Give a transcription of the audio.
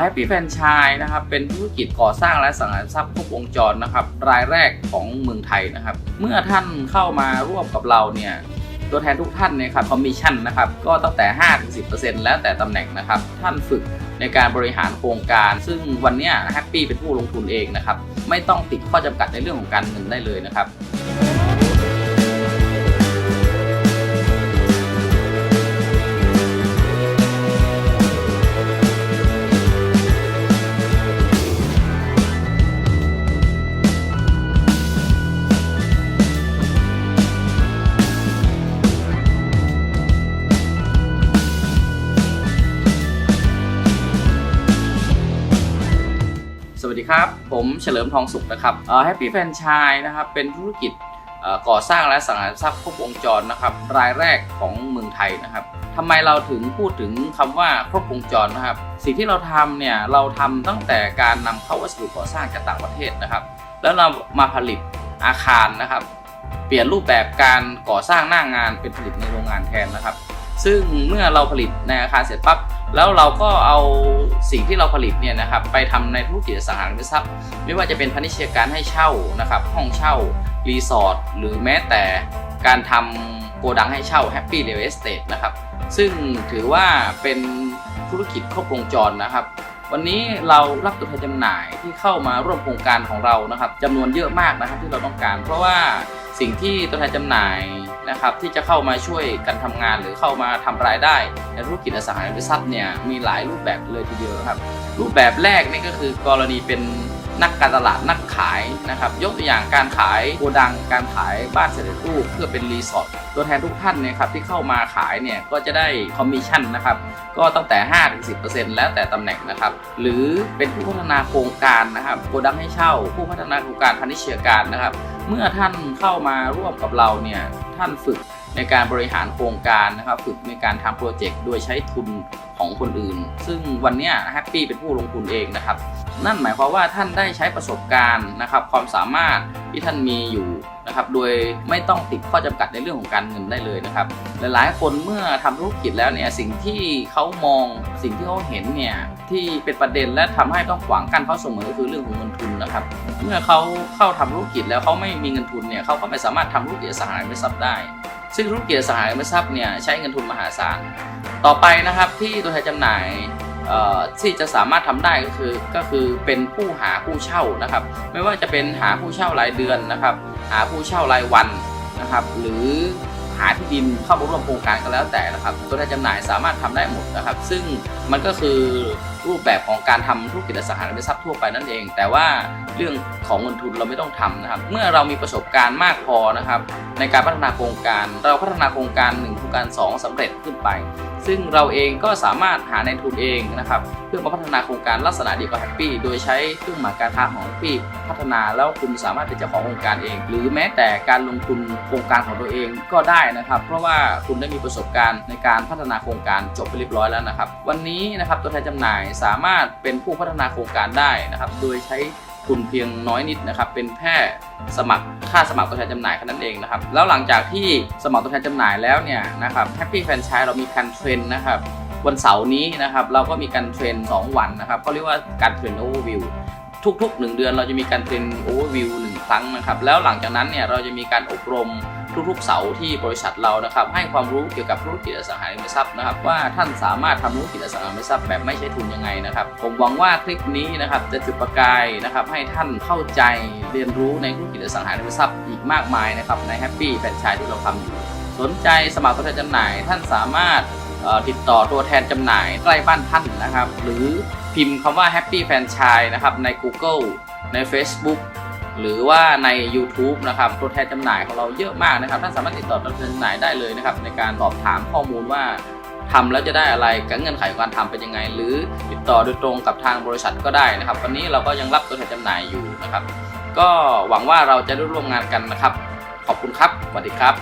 แฮปปี้แฟนชายนะครับเป็นธุรกิจก่อสร้างและสังหารทรัพย์ครบวงจรนะครับรายแรกของเมืองไทยนะครับ เมื่อท่านเข้ามาร่วมกับเราเนี่ยตัวแทนทุกท่านเนี่ยครับคอมมิชชั่นนะครับก็ตั้งแต่ 5-10%แล้วแต่ตำแหน่งนะครับ ท่านฝึกในการบริหารโครงการ ซึ่งวันนี้แฮปปี้เป็นผู้ลงทุนเองนะครับ ไม่ต้องติดข้อจำกัดในเรื่องของการเงินได้เลยนะครับ วัสดีครับ ผมเฉลิมทองสุขนะครับแฮปปี้แฟนชายนะครับเป็นธุรกิจก่อสร้างและสังหารทรัพย์ครบวงจรนะครับรายแรกของเมืองไทยนะครับทำไมเราถึงพูดถึงคำว่าครบวงจรนะครับ สิ่งที่เราทำเนี่ยเราทำตั้งแต่การนำเข้าวัสดุก่อสร้างจากต่างประเทศนะครับ แล้วเรามาผลิตอาคารนะครับ เปลี่ยนรูปแบบการก่อสร้างหน้างานเป็นผลิตในโรงงานแทนนะครับ ซึ่งเมื่อเราผลิตในอาคารเสร็จปั๊บ แล้วเราก็เอาสิ่งที่เราผลิตเนี่ยนะครับไปทำในธุรกิจอสังหาริมทรัพย์ ไม่ว่าจะเป็นพาณิชยการให้เช่านะครับห้องเช่ารีสอร์ทหรือแม้แต่การทำโกดังให้เช่า Happy Real Estate นะครับซึ่งถือว่าเป็นธุรกิจครบวงจรนะครับ วันนี้เรารับตัวแทนจำหน่ายที่เข้ามาร่วมโครงการของเรานะครับจำนวนเยอะมากนะครับที่เราต้องการ เพราะว่าสิ่งที่ตัวแทนจำหน่ายนะครับที่จะเข้ามาช่วยกันทำงานหรือเข้ามาทำรายได้ ในธุรกิจอสังหาริมทรัพย์เนี่ยมีหลายรูปแบบเลยทีเดียวครับ รูปแบบแรกนี่ก็คือกรณีเป็น นักการตลาดนักขายนะครับ ยกตัวอย่างการขายโกดังการขายบ้านเสร็จรูปเพื่อเป็นรีสอร์ทตัวแทนทุกท่านเนี่ยครับที่เข้ามาขายเนี่ยก็จะได้คอมมิชชั่นนะครับก็ตั้งแต่ 5-10%แล้วแต่ตำแหน่งนะครับ หรือเป็นผู้พัฒนาโครงการนะครับโกดังให้เช่า ผู้พัฒนาโครงการพาณิชยการนะครับ เมื่อท่านเข้ามาร่วมกับเราเนี่ยท่านฝึกในการบริหารโครงการนะครับ ฝึกในการทำโปรเจกต์โดยใช้ทุน ของคนอื่น ซึ่งวันนี้แฮปปี้เป็นผู้ลงทุนเองนะครับ นั่นหมายความว่าท่านได้ใช้ประสบการณ์นะครับ ความสามารถที่ท่านมีอยู่นะครับ โดยไม่ต้องติดข้อจำกัดในเรื่องของการเงินได้เลยนะครับ หลายๆ คนเมื่อทำธุรกิจแล้วเนี่ยสิ่งที่เขามองสิ่งที่เขาเห็นเนี่ยที่เป็นประเด็นและทำให้ต้องขวางกั้นเขาเสมอคือเรื่องของเงินทุนนะครับ เมื่อเขาเข้าทำธุรกิจแล้วเขาไม่มีเงินทุนเนี่ยเขาก็ไม่สามารถทำธุรกิจสังหาริมทรัพย์ได้ ซึ่งธุรกิจสหาริมทรัพย์เนี่ยใช้เงินทุนมหาศาล ต่อไปนะครับที่ตัวแทนจำหน่ายที่จะสามารถทำได้ก็คือก็คือเป็นผู้หาผู้เช่านะครับ ไม่ว่าจะเป็นหาผู้เช่ารายเดือนนะครับ หาผู้เช่ารายวันนะครับ หรือ หาที่ดินเข้ามาร่วมโครงการก็แล้วแต่นะครับ ตัวแทนจำหน่ายสามารถทำได้หมดนะครับ ซึ่งมันก็คือรูปแบบของการทำธุรกิจอสังหาริมทรัพย์ทั่วไปนั่นเอง แต่ว่าเรื่องของเงินทุนเราไม่ต้องทำนะครับ เมื่อเรามีประสบการณ์มากพอนะครับ ในการพัฒนาโครงการ เราพัฒนาโครงการหนึ่ง รงการ 2สำเร็จขึ้นไป ซึ่งเราเองก็สามารถหาในทุนเองนะครับเพื่อมาพัฒนาโครงการลักษณะเดียวกับแฮปปี้โดยใช้เครื่องหมายการค้าของแฮปปี้พัฒนาแล้วคุณสามารถเป็นเจ้าของโครงการเอง หรือแม้แต่การลงทุนโครงการของตัวเองก็ได้นะครับ เพราะว่าคุณได้มีประสบการณ์ในการพัฒนาโครงการจบไปเรียบร้อยแล้วนะครับ วันนี้นะครับตัวแทนจำหน่ายสามารถเป็นผู้พัฒนาโครงการได้นะครับ โดยใช้ ทุนเพียงน้อยนิดนะครับ เป็นแค่สมัครค่าสมัครตัวแทนจำหน่ายแค่นั้นเองนะครับ แล้วหลังจากที่สมัครตัวแทนจำหน่ายแล้วเนี่ยนะครับแฮปปี้แฟนชายเรามีการเทรนนะครับวันเสาร์นี้นะครับเราก็มีการเทรน 2 วันนะครับก็เรียกว่าการเทรนโอเวอร์วิวทุกๆ 1 เดือนเราจะมีการเทรนโอเวอร์วิวหนึ่งครั้งนะครับแล้วหลังจากนั้นเนี่ยเราจะมีการอบรม ทุกๆ เสาร์ที่บริษัทเรานะครับ ให้ความรู้เกี่ยวกับธุรกิจอสังหาริมทรัพย์นะครับว่าท่านสามารถทำธุรกิจอสังหาริมทรัพย์แบบไม่ใช้ทุนยังไงนะครับ ผมหวังว่าคลิปนี้นะครับจะจุดประกายนะครับให้ท่านเข้าใจเรียนรู้ในธุรกิจอสังหาริมทรัพย์อีกมากมายนะครับในแฮปปี้แฟรนไชส์ที่เราทำอยู่สนใจสมัครตัวแทนจำหน่าย ท่านสามารถติดต่อตัวแทนจำหน่ายใกล้บ้านท่านนะครับ หรือพิมพ์คำว่า Happy Franchise นะครับใน Google ใน Facebook หรือว่าใน YouTube นะครับตัวแทนจำหน่ายของเราเยอะมากนะครับท่านสามารถติดต่อตัวแทนจำหน่ายได้เลยนะครับ ในการสอบถามข้อมูลว่าทำแล้วจะได้อะไรกับเงื่อนไขของการทำเป็นยังไง หรือติดต่อโดยตรงกับทางบริษัทก็ได้นะครับ วันนี้เราก็ยังรับตัวแทนจำหน่ายอยู่นะครับ ก็หวังว่าเราจะได้ร่วมงานกันนะครับ ขอบคุณครับสวัสดีครับ